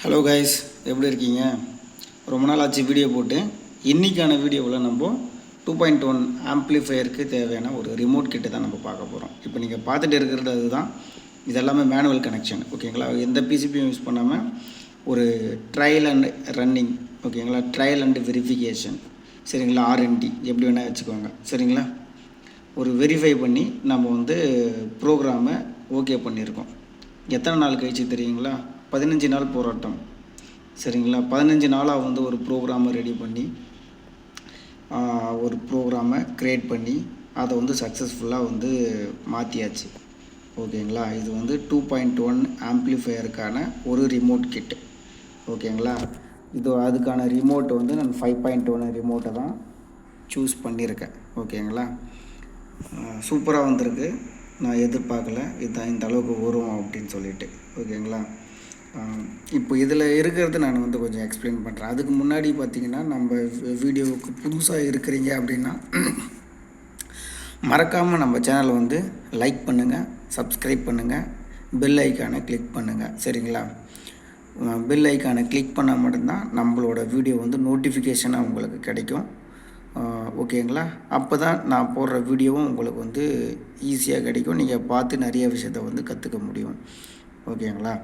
Hello guys எப்படி இருக்கீங்க? ரொம்ப நாள் ஆச்சு வீடியோ போட்டு. இன்றைக்கான வீடியோவில் நம்ம டூ பாயிண்ட் ஒன் ஆம்ப்ளிஃபையருக்கு தேவையான ஒரு ரிமோட் கிட்ட தான் நம்ம பார்க்க போகிறோம் இப்போ நீங்கள் பார்த்துட்டு இருக்கிறது அதுதான். இதெல்லாமே மேனுவல் கனெக்ஷன் ஓகேங்களா? எந்த பிசிபியும் யூஸ் பண்ணாமல் ஒரு ட்ரையல் அண்ட் ரன்னிங் ஓகேங்களா? ட்ரையல் அண்ட் வெரிஃபிகேஷன் சரிங்களா? ஆர்என்டி எப்படி வேணால் வச்சுக்கோங்க. சரிங்களா? ஒரு வெரிஃபை பண்ணி நம்ம வந்து ப்ரோக்ராமை ஓகே பண்ணியிருக்கோம். எத்தனை நாள் கழிச்சு தெரியுங்களா? பதினஞ்சு நாள் போராட்டம். சரிங்களா? பதினஞ்சு நாளாக வந்து ஒரு ப்ரோக்ராமை ரெடி பண்ணி ஒரு ப்ரோக்ராமை க்ரியேட் பண்ணி அதை வந்து சக்ஸஸ்ஃபுல்லாக வந்து மாற்றியாச்சு ஓகேங்களா? இது வந்து டூ பாயிண்ட் ஒன் ஆம்ப்ளிஃபையருக்கான ஒரு ரிமோட் கிட்டு ஓகேங்களா? இது அதுக்கான ரிமோட் வந்து நான் ஃபைவ் பாயிண்ட் ஒன் ரிமோட்டை தான் சூஸ் பண்ணியிருக்கேன் ஓகேங்களா? சூப்பராக வந்திருக்கு. நான் எதிர்பார்க்கல. இதுதான் இந்த அளவுக்கு வரும் அப்படின்னு சொல்லிட்டு. ஓகேங்களா? இப்போ இதில் இருக்கிறது நான் வந்து கொஞ்சம் எக்ஸ்பிளைன் பண்ணுறேன் அதுக்கு முன்னாடி பார்த்தீங்கன்னா நம்ம வீடியோவுக்கு புதுசாக இருக்கிறீங்க அப்படின்னா மறக்காமல் நம்ம சேனலை வந்து லைக் பண்ணுங்கள் சப்ஸ்கிரைப் பண்ணுங்கள் பெல் ஐக்கானை கிளிக் பண்ணுங்கள் சரிங்களா? பெல் ஐக்கானை கிளிக் பண்ணால் மட்டும்தான் நம்மளோட வீடியோ வந்து நோட்டிஃபிகேஷனாக உங்களுக்கு கிடைக்கும். ஓகேங்களா? அப்போ தான் நான் போடுற வீடியோவும் உங்களுக்கு வந்து ஈஸியாக கிடைக்கும். நீங்கள் பார்த்து நிறைய விஷயத்த வந்து கற்றுக்க முடியும். ஓகேங்களா?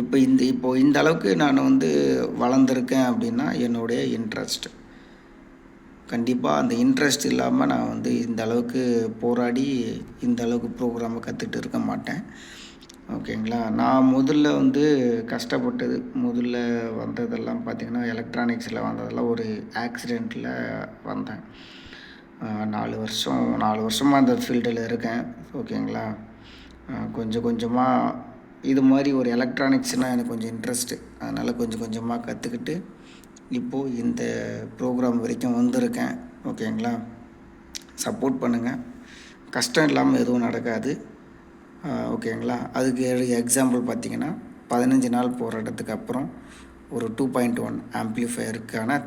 இப்போ இந்த இப்போ இந்த அளவுக்கு நான் வந்து வளர்ந்துருக்கேன் அப்படின்னா என்னுடைய இன்ட்ரெஸ்ட் கண்டிப்பாக அந்த இன்ட்ரெஸ்ட் இல்லாமல் நான் வந்து இந்த அளவுக்கு போராடி இந்த அளவுக்கு ப்ரோக்ராமை கற்றுட்டு இருக்க மாட்டேன். ஓகேங்களா நான் முதல்ல வந்து கஷ்டப்பட்டது முதல்ல வந்ததெல்லாம் பார்த்திங்கன்னா எலக்ட்ரானிக்ஸில் வந்ததெல்லாம் ஒரு ஆக்சிடெண்ட்டில் வந்தேன். நாலு வருஷம் நாலு வருஷமாக அந்த ஃபீல்டில் இருக்கேன். ஓகேங்களா கொஞ்சம் கொஞ்சமாக இது மாதிரி ஒரு எலக்ட்ரானிக்ஸ்னால் எனக்கு கொஞ்சம் இன்ட்ரெஸ்ட்டு அதனால் கொஞ்சம் கொஞ்சமாக கற்றுக்கிட்டு இப்போது இந்த ப்ரோக்ராம் வரைக்கும் வந்திருக்கேன். ஓகேங்களா சப்போர்ட் பண்ணுங்கள் கஷ்டம் இல்லாமல் எதுவும் நடக்காது. ஓகேங்களா அதுக்கு எக்ஸாம்பிள் பார்த்தீங்கன்னா பதினஞ்சு நாள் போராட்டத்துக்கு அப்புறம் ஒரு டூ பாயிண்ட் ஒன் ஆம்ப்ளிஃபையருக்கான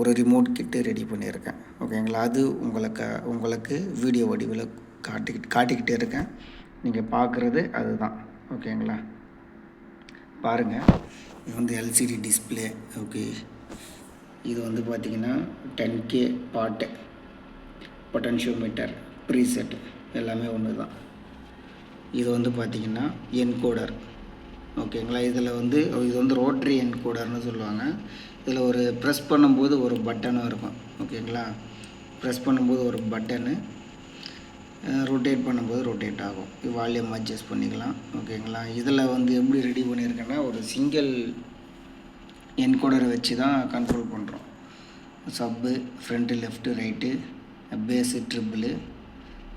ஒரு ரிமோட் கிட்டு ரெடி பண்ணியிருக்கேன். ஓகேங்களா அது உங்களுக்கு உங்களுக்கு வீடியோ வடிவில் காட்டிக்கிட்டு காட்டிக்கிட்டே இருக்கேன். நீங்கள் பார்க்குறது அதுதான். ஓகேங்களா? பாருங்கள் இது வந்து எல்சிடி டிஸ்பிளே ஓகே இது வந்து பார்த்திங்கன்னா ten K pot potentiometer preset எல்லாமே ஒன்று தான் இது வந்து பார்த்திங்கன்னா என்கோடர் ஓகேங்களா? இதில் வந்து இது வந்து ரோட்ரி என்கோடர்னு சொல்லுவாங்க. இதில் ஒரு ப்ரெஸ் பண்ணும்போது ஒரு பட்டனும் இருக்கும் ஓகேங்களா? ப்ரெஸ் பண்ணும்போது ஒரு பட்டனு ரொட்டேட் பண்ணும்போது ரொட்டேட் ஆகும். வால்யூம் அட்ஜஸ்ட் பண்ணிக்கலாம். ஓகேங்களா? இதில் வந்து எப்படி ரெடி பண்ணியிருக்கேன்னா ஒரு சிங்கிள் என்கோடரை வச்சு தான் கண்ட்ரோல் பண்ணுறோம் sub front left right bass treble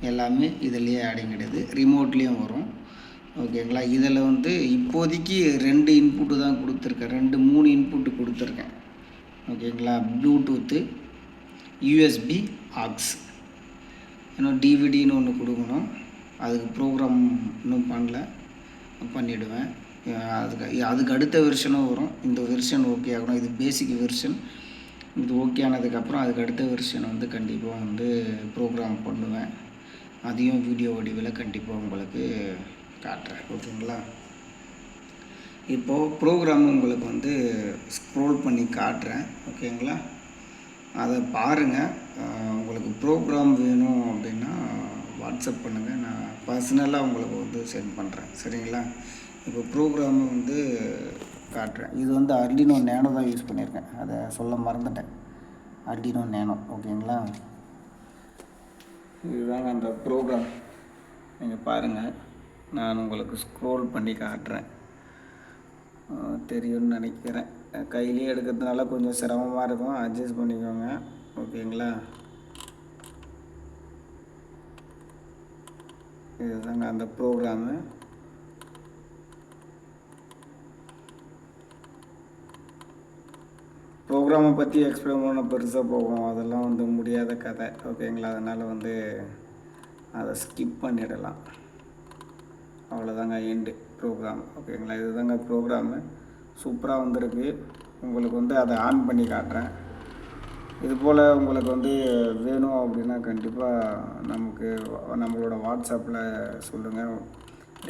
எல்லாமே இதுலேயே அடங்கிடுது ரிமோட்லேயும் வரும். ஓகேங்களா? இதில் வந்து இப்போதைக்கு ரெண்டு இன்புட்டு தான் கொடுத்துருக்கேன். ரெண்டு மூணு இன்புட்டு கொடுத்துருக்கேன். ஓகேங்களா? ப்ளூடூத்து யூஎஸ்பி ஆக்ஸ் இன்னும் டிவிடின்னு ஒன்று கொடுக்கணும். அதுக்கு ப்ரோக்ராம் இன்னும் பண்ணல. பண்ணிவிடுவேன் அதுக்கு அதுக்கு அடுத்த வெர்ஷனும் வரும். இந்த வெர்ஷன் ஓகே ஆகணும். இது பேசிக் வெர்ஷன் இது ஓகே ஆனதுக்கப்புறம் அதுக்கு அடுத்த வெர்ஷன் வந்து கண்டிப்பாக வந்து ப்ரோக்ராம் பண்ணுவேன். அதையும் வீடியோ வடிவில் கண்டிப்பாக உங்களுக்கு காட்டுறேன். ஓகேங்களா? இப்போது ப்ரோக்ராம் உங்களுக்கு வந்து ஸ்க்ரோல் பண்ணி காட்டுறேன். ஓகேங்களா? அதை பாருங்கள் உங்களுக்கு ப்ரோக்ராம் வேணும் அப்படின்னா வாட்ஸ்அப் பண்ணுங்கள் நான் பர்சனலாக உங்களுக்கு வந்து சென்ட் பண்ணுறேன் சரிங்களா? இப்போ ப்ரோக்ராம் வந்து காட்டுறேன். இது வந்து அர்டினோ நேனோ தான் யூஸ் பண்ணியிருக்கேன். அதை சொல்ல மறந்துட்டேன். அர்டினோ நேனோ ஓகேங்களா? இதுதாங்க அந்த ப்ரோக்ராம் நீங்கள் பாருங்கள் நான் உங்களுக்கு ஸ்க்ரோல் பண்ணி காட்டுறேன். தெரியும்னு நினைக்கிறேன். கையிலே கையிலேயே எடுக்கிறதுனால கொஞ்சம் சிரமமாக இருக்கும். அட்ஜஸ்ட் பண்ணிக்கோங்க. ஓகேங்களா? இதுதாங்க அந்த ப்ரோக்ராமு. ப்ரோக்ராமை பற்றி எக்ஸ்பிளைன் பண்ண பெருசாக போகும். அதெல்லாம் வந்து முடியாத கதை. ஓகேங்களா? அதனால் வந்து அதை ஸ்கிப் பண்ணிடலாம். அவ்வளோதாங்க எண்டு ப்ரோக்ராம். ஓகேங்களா? இதுதாங்க ப்ரோக்ராமு. சூப்பராக வந்திருக்கு. உங்களுக்கு வந்து அதை ஆன் பண்ணி காட்டுறேன். இது போல் உங்களுக்கு வந்து வேணும் அப்படின்னா கண்டிப்பாக நமக்கு நம்மளோட வாட்ஸ்அப்பில் சொல்லுங்கள்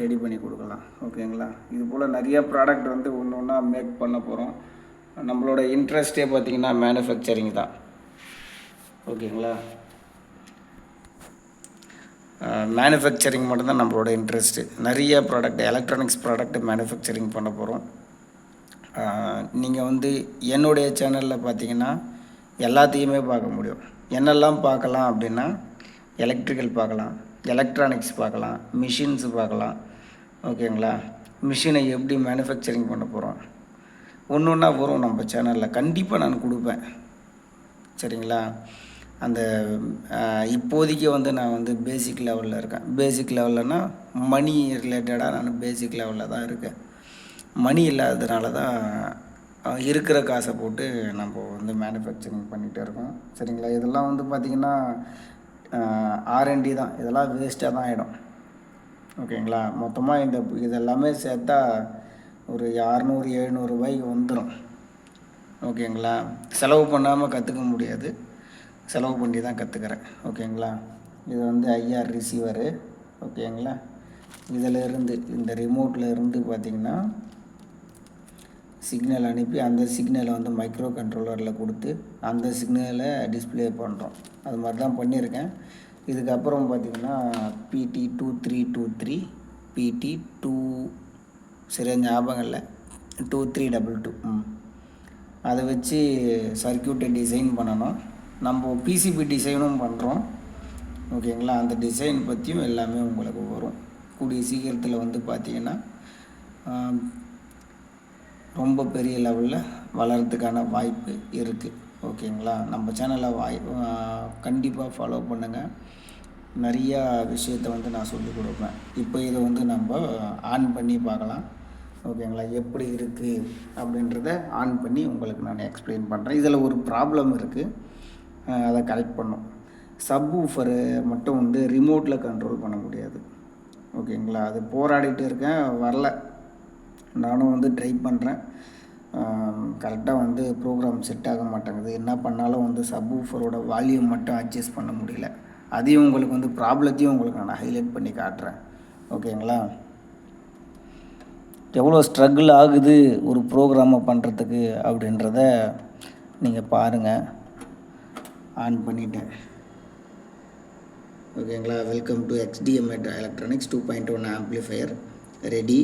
ரெடி பண்ணி கொடுக்கலாம். ஓகேங்களா? இது போல் நிறைய ப்ராடக்ட் வந்து ஒன்று ஒன்றா மேக் பண்ண போகிறோம் நம்மளோட இன்ட்ரெஸ்ட்டே பார்த்திங்கன்னா மேனுஃபேக்சரிங் தான். ஓகேங்களா? மேனுஃபேக்சரிங் மட்டும்தான் நம்மளோட இன்ட்ரெஸ்ட்டு நிறைய ப்ராடக்ட் எலக்ட்ரானிக்ஸ் ப்ராடக்ட் மேனுஃபேக்சரிங் பண்ண போகிறோம் நீங்கள் வந்து என்னுடைய சேனலில் பார்த்தீங்கன்னா எல்லாத்தையுமே பார்க்க முடியும். என்னெல்லாம் பார்க்கலாம் அப்படின்னா எலக்ட்ரிக்கல் பார்க்கலாம் எலக்ட்ரானிக்ஸ் பார்க்கலாம் மிஷின்ஸ் பார்க்கலாம். ஓகேங்களா? மிஷினை எப்படி மேனுஃபேக்சரிங் பண்ண போகிறோம் ஒன்று ஒன்றா வரும் நம்ம சேனலில் கண்டிப்பாக நான் கொடுப்பேன். சரிங்களா? அந்த இப்போதைக்கு வந்து நான் வந்து பேசிக் லெவலில் இருக்கேன். பேசிக் லெவல்லனா மணி ரிலேட்டடாக நான் பேசிக் லெவலில் தான் இருக்கேன். மணி இல்லாததுனால தான் இருக்கிற காசை போட்டு நம்ம வந்து மேனுஃபேக்சரிங் பண்ணிகிட்டே இருக்கோம். சரிங்களா? இதெல்லாம் வந்து பார்த்திங்கன்னா ஆர்என்டி தான். இதெல்லாம் வேஸ்ட்டாக தான் ஆகிடும் ஓகேங்களா? மொத்தமாக இந்த இதெல்லாமே சேர்த்தா ஒரு அறநூறு எழுநூறுபாய்க்கு வந்துடும் ஓகேங்களா? செலவு பண்ணாமல் கற்றுக்க முடியாது. செலவு பண்ணி தான் கற்றுக்கிறேன் ஓகேங்களா? இது வந்து ஐஆர் ரிசீவரு ஓகேங்களா? இதிலிருந்து இந்த ரிமோட்டில் இருந்து பார்த்திங்கன்னா சிக்னல் அனுப்பி அந்த சிக்னலை வந்து மைக்ரோ கண்ட்ரோலரில் கொடுத்து அந்த சிக்னலை டிஸ்பிளே பண்ணுறோம் அது மாதிரி தான் பண்ணியிருக்கேன். இதுக்கப்புறம் பார்த்திங்கன்னா P T two three two three P T two சரியாக ஞாபகம் இல்லை டூ த்ரீ டபுள் டூ ம். அதை வச்சு சர்க்கியூட்டை டிசைன் பண்ணணும். நம்ம பிசிபி டிசைனும் பண்ணுறோம் ஓகேங்களா? அந்த டிசைன் பற்றியும் எல்லாமே உங்களுக்கு வரும். கூடிய சீக்கிரத்தில் வந்து பார்த்திங்கன்னா ரொம்ப பெரிய லெவலில் வளர்கிறதுக்கான வாய்ப்பு இருக்குது ஓகேங்களா? நம்ம சேனலை வாய் கண்டிப்பாக ஃபாலோ பண்ணுங்கள் நிறையா விஷயத்தை வந்து நான் சொல்லிக் கொடுப்பேன். இப்போ இதை வந்து நம்ம ஆன் பண்ணி பார்க்கலாம். ஓகேங்களா? எப்படி இருக்குது அப்படின்றத ஆன் பண்ணி உங்களுக்கு நான் எக்ஸ்பிளைன் பண்ணுறேன் இதில் ஒரு ப்ராப்ளம் இருக்குது அதை கரெக்ட் பண்ணும். சப் ஊஃபரு மட்டும் வந்து ரிமோட்டில் கண்ட்ரோல் பண்ண முடியாது. ஓகேங்களா? அது போராடிட்டு இருக்கேன். வரல. நானும் வந்து ட்ரை பண்ணுறேன் கரெக்டாக வந்து ப்ரோக்ராம் செட் ஆக மாட்டேங்குது. என்ன பண்ணாலும் வந்து சப் ஊஃபரோட வால்யூம் மட்டும் அட்ஜஸ்ட் பண்ண முடியல. அதையும் உங்களுக்கு வந்து ப்ராப்ளத்தையும் உங்களுக்கு நான் ஹைலைட் பண்ணி காட்டுறேன். ஓகேங்களா? எவ்வளோ ஸ்ட்ரகிள் ஆகுது ஒரு ப்ரோக்ராமை பண்ணுறதுக்கு அப்படின்றத நீங்கள் பாருங்கள் ஆன் பண்ணிட்டேன். ஓகேங்களா? Welcome to X T M electronics two point one amplifier ready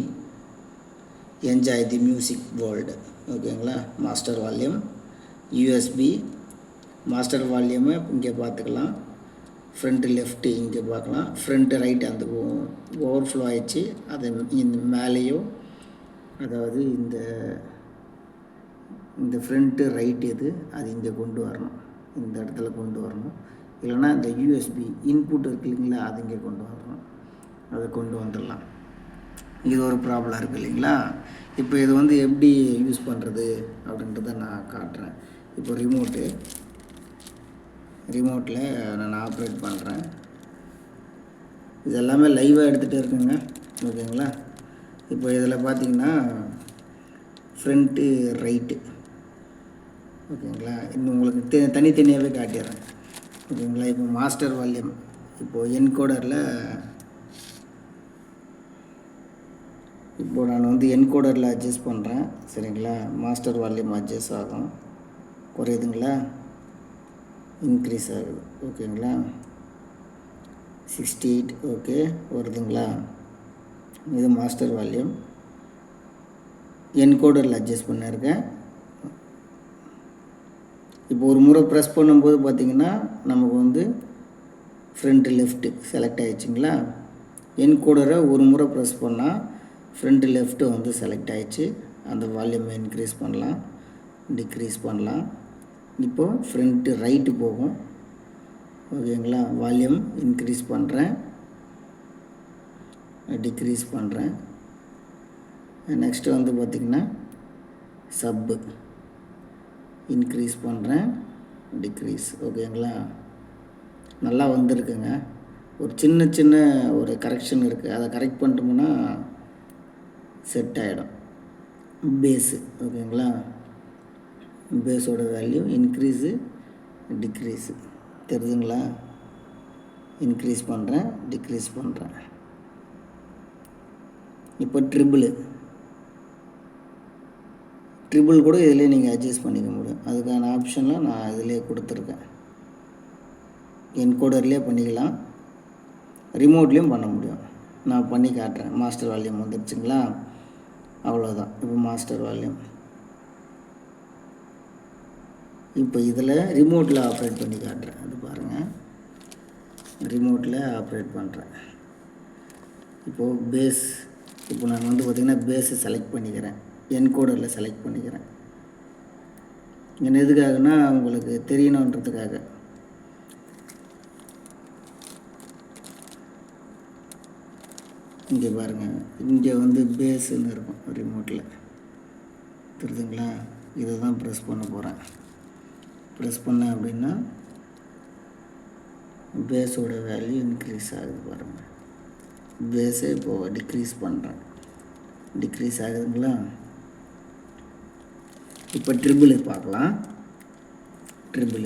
enjoy the music world ஓகேங்களா master volume U S B master வால்யூமை இங்கே பார்த்துக்கலாம் ஃப்ரண்ட்டு லெஃப்ட்டு இங்கே பார்க்கலாம் ஃப்ரண்ட்டு ரைட் அந்த ஓவர்ஃப்ளோ ஆயிடுச்சு. அதை இந்த மேலேயோ அதாவது இந்த இந்த ஃப்ரண்ட்டு ரைட் எது அது இங்கே கொண்டு வரணும். இந்த இடத்துல கொண்டு வரணும். இல்லைன்னா இந்த யூஎஸ்பி இன்புட் இருக்கு இல்லைங்களா அது இங்கே கொண்டு வரணும். அதை கொண்டு வந்துடலாம். இது ஒரு ப்ராப்ளம் இருக்குது இல்லைங்களா? இப்போ இது வந்து எப்படி யூஸ் பண்ணுறது அப்படின்றத நான் காட்டுறேன். இப்போ ரிமோட்டு ரிமோட்டில் நான் ஆப்ரேட் பண்ணுறேன் இது எல்லாமே லைவாக எடுத்துகிட்டு இருக்குங்க ஓகேங்களா? இப்போ இதில் பார்த்தீங்கன்னா ஃப்ரண்ட்டு ரைட்டு ஓகேங்களா? இன்னும் உங்களுக்கு தனித்தனியாகவே காட்டிடுறேன் ஓகேங்களா? இப்போ மாஸ்டர் வால்யூம் இப்போது என்கோடரில் இப்போது நான் வந்து என்கோடரில் அட்ஜஸ்ட் பண்ணுறேன் சரிங்களா? மாஸ்டர் வால்யூம் அட்ஜஸ்ட் ஆகும். குறையுதுங்களா? இன்க்ரீஸ் ஆகுது. ஓகேங்களா? சிக்ஸ்டி எயிட் ஓகே வருதுங்களா? இது மாஸ்டர் வால்யூம் என்கோடரில் அட்ஜஸ்ட் பண்ணியிருக்கேன். இப்போ ஒரு முறை ப்ரெஸ் பண்ணும்போது பார்த்திங்கன்னா நமக்கு வந்து ஃப்ரண்ட் லெஃப்ட்டு செலக்ட் ஆகிடுச்சிங்களா என்கோடரை ஒரு முறை ப்ரெஸ் பண்ணால் ஃப்ரண்ட் லெஃப்ட்டு வந்து செலக்ட் ஆகிடுச்சு அந்த வால்யூமை இன்க்ரீஸ் பண்ணலாம். டிக்ரீஸ் பண்ணலாம். இப்போது ஃப்ரண்ட்டு ரைட்டு போகும். ஓகேங்களா வால்யூம் இன்க்ரீஸ் பண்ணுறேன் டிக்ரீஸ் பண்ணுறேன் நெக்ஸ்ட்டு வந்து பார்த்திங்கன்னா சப்பு இன்க்ரீஸ் பண்ணுறேன் டிக்ரீஸ் ஓகேங்களா நல்லா வந்திருக்குங்க. ஒரு சின்ன சின்ன ஒரு கரெக்ஷன் இருக்குது அதை கரெக்ட் பண்ணிட்டோம்னா செட் ஆகிடும் பேஸு ஓகேங்களா பேஸோட வேல்யூ இன்க்ரீஸு டிக்ரீஸு தெரியுதுங்களா இன்க்ரீஸ் பண்ணுறேன் டிக்ரீஸ் பண்ணுறேன் இப்போ ட்ரிபிள் ட்ரிபிள் கூட இதிலே நீங்கள் அட்ஜஸ்ட் பண்ணிக்க முடியும். அதுக்கான ஆப்ஷன்லாம் நான் இதிலே கொடுத்துருக்கேன். என்கோடர்லேயே பண்ணிக்கலாம். ரிமோட்லேயும் பண்ண முடியும். நான் பண்ணி காட்டுறேன். மாஸ்டர் வால்யூம் வந்துடுச்சுங்களா அவ்வளோதான் இப்போ மாஸ்டர் வால்யூம் இப்போ இதில் ரிமோட்டில் ஆப்ரேட் பண்ணி காட்டுறேன். அது பாருங்கள் ரிமோட்டில் ஆப்ரேட் பண்ணுறேன் இப்போது பேஸ் இப்போ நான் வந்து பார்த்திங்கன்னா பேஸை செலக்ட் பண்ணிக்கிறேன். என்கோடரில் செலக்ட் பண்ணிக்கிறேன். இங்கே எதுக்காகனா உங்களுக்கு தெரியணுன்றதுக்காக. இங்கே பாருங்கள் இங்கே வந்து பேஸுன்னு இருக்கும் ரிமோட்டில் தெரியுதுங்களா இதை தான் ப்ரெஸ் பண்ண போகிறேன் ப்ரெஸ் பண்ணேன் அப்படின்னா பேஸோட வேல்யூ இன்க்ரீஸ் ஆகுது பாருங்கள் பேஸே இப்போது டிக்ரீஸ் பண்ணுறேன் டிக்ரீஸ் ஆகுதுங்களா? இப்போ ட்ரிபிள் பார்க்கலாம். ட்ரிபிள்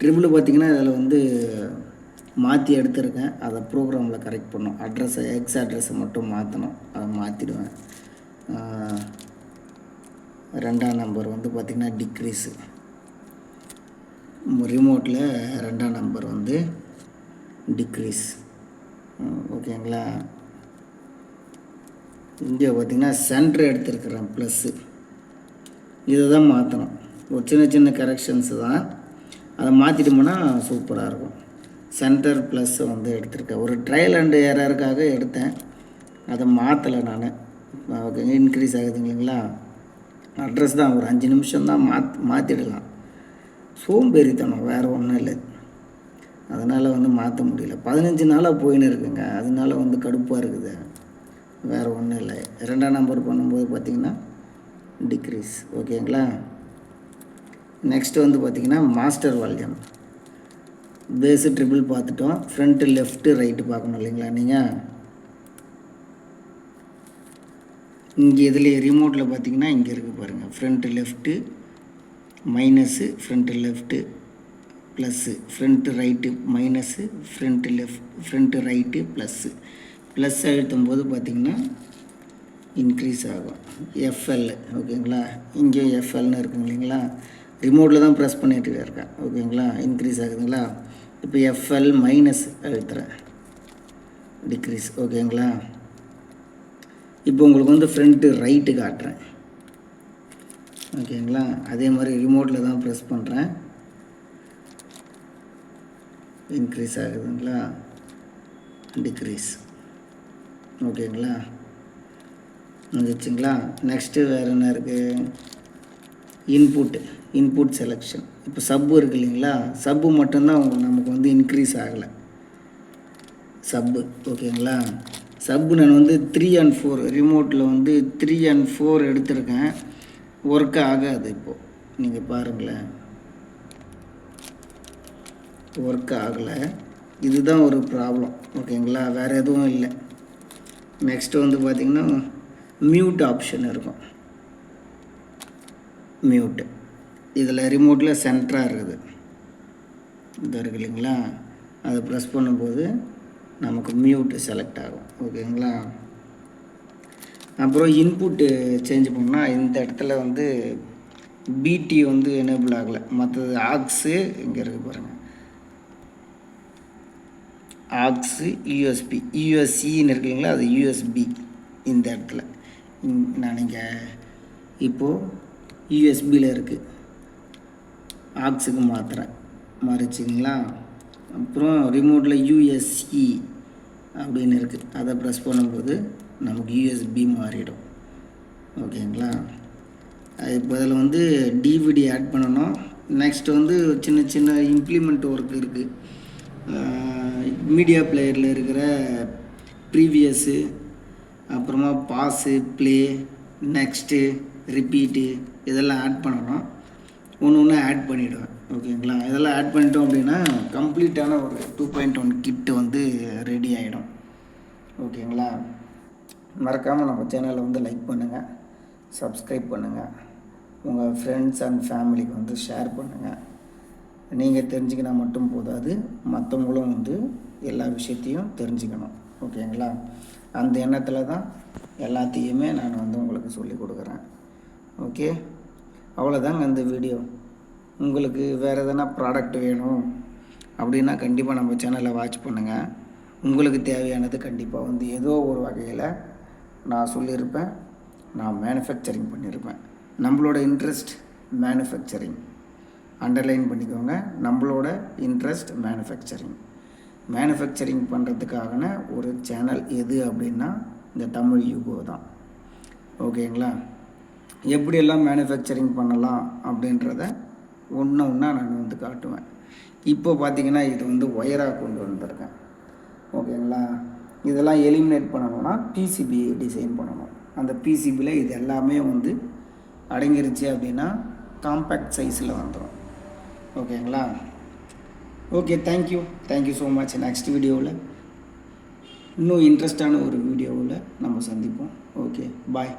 ட்ரிபிள் பார்த்தீங்கன்னா அதில் வந்து மாற்றி எடுத்திருக்கேன். அதை ப்ரோக்ராமில் கரெக்ட் பண்ணும் அட்ரஸை எக்ஸ் அட்ரஸை மட்டும் மாற்றணும் அதை மாற்றிடுவேன் ரெண்டாம் நம்பர் வந்து பார்த்திங்கன்னா டிக்ரீஸு ரிமோட்டில் ரெண்டாம் நம்பர் வந்து டிக்ரீஸ் ஓகேங்களா? இங்கே பார்த்திங்கன்னா சென்ட்ரு எடுத்துருக்குறேன் ப்ளஸ்ஸு இதை தான் மாற்றணும் ஒரு சின்ன சின்ன கரெக்ஷன்ஸ் தான். அதை மாற்றிட்டோம்னா சூப்பராக இருக்கும். சென்டர் ப்ளஸ் வந்து எடுத்திருக்கேன். ஒரு ட்ரையல் அண்டு ஏரருக்காக எடுத்தேன். அதை மாற்றலை நான். ஓகே இன்க்ரீஸ் ஆகுது இல்லைங்களா? அட்ரஸ் தான் ஒரு அஞ்சு நிமிஷம் தான் மாத் மாற்றிடலாம் சோம்பேறித்தனம் வேறு ஒன்றும் இல்லை. அதனால் வந்து மாற்ற முடியல. பதினஞ்சு நாளாக போயின்னு இருக்குங்க. அதனால வந்து கடுப்பாக இருக்குது. வேறு ஒன்றும் இல்லை. ரெண்டாம் நம்பர் பண்ணும்போது பார்த்திங்கன்னா டிக்ரீஸ் ஓகேங்களா? நெக்ஸ்ட் வந்து பார்த்திங்கன்னா மாஸ்டர் வால்யூம் பேஸு ட்ரிபிள் பார்த்துட்டோம். ஃப்ரண்ட்டு லெஃப்ட்டு ரைட்டு பார்க்கணும் இல்லைங்களா நீங்கள் இங்கே இதில் ரிமோட்டில் பார்த்தீங்கன்னா இங்கே இருக்குது பாருங்கள் front left minus front left plus front right minus front left front right plus plus அழுத்தும் போது பார்த்திங்கன்னா இன்க்ரீஸ் ஆகும். எஃப்எல் ஓகேங்களா? இங்கேயும் எஃப்எல்னு இருக்கும் இல்லைங்களா? ரிமோட்டில் தான் ப்ரெஸ் பண்ணிகிட்டு இருக்கேன் ஓகேங்களா? இன்க்ரீஸ் ஆகுதுங்களா? இப்போ எஃப்எல் மைனஸ் எழுத்துறேன் டிக்ரீஸ் ஓகேங்களா? இப்போ உங்களுக்கு வந்து ஃப்ரண்ட்டு ரைட்டு காட்டுறேன். ஓகேங்களா? அதே மாதிரி ரிமோட்டில் தான் ப்ரெஸ் பண்ணுறேன் இன்க்ரீஸ் ஆகுதுங்களா? டிக்ரீஸ் ஓகேங்களா? வந்துச்சுங்களா நெக்ஸ்ட்டு வேறு என்ன இருக்குது இன்புட்டு இன்புட் செலெக்ஷன் இப்போ சப்பு இருக்கு இல்லைங்களா? சப்பு மட்டும்தான் நமக்கு வந்து இன்க்ரீஸ் ஆகலை. சப்பு ஓகேங்களா சப்பு நான் வந்து த்ரீ அண்ட் ஃபோர் ரிமோட்டில் வந்து த்ரீ அண்ட் ஃபோர் எடுத்திருக்கேன். ஒர்க் ஆகாது இப்போது நீங்கள் பாருங்களேன். ஒர்க் ஆகலை. இதுதான் ஒரு ப்ராப்ளம் ஓகேங்களா வேறு எதுவும் இல்லை. நெக்ஸ்ட்டு வந்து பார்த்திங்கன்னா மியூட் ஆப்ஷன் இருக்கும். மியூட்டு இதில் ரிமோட்டில் சென்டராக இருக்குது. இது இருக்கு இல்லைங்களா? அதை ப்ரெஸ் பண்ணும்போது நமக்கு மியூட்டு செலக்ட் ஆகும். ஓகேங்களா? அப்புறம் இன்புட்டு சேஞ்ச் பண்ணால் இந்த இடத்துல வந்து பிடி வந்து எனேபிள் ஆகலை. மற்றது ஆக்ஸு இங்கே இருக்கு பாருங்கள் ஆக்ஸு யூஎஸ்பி யூஎஸ்சின்னு இருக்குங்களா இல்லைங்களா? அது யூஎஸ்பி இந்த இடத்துல. நான் இங்கே இப்போது யூஎஸ்பியில் இருக்குது ஆக்ஸுக்கு மாத்திரை மாறிச்சிங்களா அப்புறம் ரிமோட்டில் யூஎஸ்இ அப்படின்னு இருக்குது அதை ப்ரெஸ் பண்ணும்போது நமக்கு யூஎஸ்பி மாறிடும். ஓகேங்களா? இப்போ அதில் வந்து டிவிடி ஆட் பண்ணணும். நெக்ஸ்ட் வந்து சின்ன சின்ன இம்ப்ளிமெண்ட் ஒர்க் இருக்குது மீடியா பிளேயரில் இருக்கிற ப்ரீவியஸு அப்புறமா பாஸு ப்ளே நெக்ஸ்ட்டு ரிப்பீட்டு இதெல்லாம் ஆட் பண்ணணும். ஒன்று ஒன்று ஆட் பண்ணிவிடுவேன் ஓகேங்களா? இதெல்லாம் ஆட் பண்ணிட்டோம் அப்படின்னா கம்ப்ளீட்டான ஒரு டூ பாயிண்ட் ஒன் கிட்டு வந்து ரெடி ஆகிடும் ஓகேங்களா? மறக்காமல் நம்ம சேனலை வந்து லைக் பண்ணுங்கள் சப்ஸ்கிரைப் பண்ணுங்கள் உங்கள் ஃப்ரெண்ட்ஸ் அண்ட் ஃபேமிலிக்கு வந்து ஷேர் பண்ணுங்கள் நீங்கள் தெரிஞ்சுக்கினா மட்டும் போதாது. மற்றவங்களும் வந்து எல்லா விஷயத்தையும் தெரிஞ்சுக்கணும். ஓகேங்களா? அந்த எண்ணத்தில் தான் எல்லாத்தையுமே நான் வந்து உங்களுக்கு சொல்லி கொடுக்குறேன். ஓகே. அவ்வளோதாங்க இந்த வீடியோ. உங்களுக்கு வேறு எதனா ப்ராடக்ட் வேணும் அப்படின்னா கண்டிப்பாக நம்ம சேனலை வாட்ச் பண்ணுங்கள் உங்களுக்கு தேவையானது கண்டிப்பாக வந்து ஏதோ ஒரு வகையில் நான் சொல்லியிருப்பேன். நான் மேனுஃபேக்சரிங் பண்ணியிருப்பேன். நம்மளோட இன்ட்ரெஸ்ட் மேனுஃபேக்சரிங் அண்டர்லைன் பண்ணிக்கோங்க. நம்மளோட இன்ட்ரெஸ்ட் மேனுஃபேக்சரிங் மேனுஃபேக்சரிங் பண்ணுறதுக்கான ஒரு சேனல் எது அப்படின்னா இந்த தமிழ் யூகோ தான் ஓகேங்களா? எப்படியெல்லாம் மேனுஃபேக்சரிங் பண்ணலாம் அப்படின்றத ஒன்று ஒன்றா நான் வந்து காட்டுவேன். இப்போ பார்த்தீங்கன்னா இது வந்து ஒயராக கொண்டு வந்திருக்கேன். ஓகேங்களா? இதெல்லாம் எலிமினேட் பண்ணணும்னா பிசிபி டிசைன் பண்ணணும். அந்த பிசிபியில் இது எல்லாமே வந்து அடங்கிருச்சு அப்படின்னா காம்பேக்ட் சைஸில் வந்துடும் ஓகேங்களா? Okay thank you thank you so much next வீடியோவில் இன்னும் இன்ட்ரெஸ்டான ஒரு வீடியோவில் நம்ம சந்திப்போம். Okay bye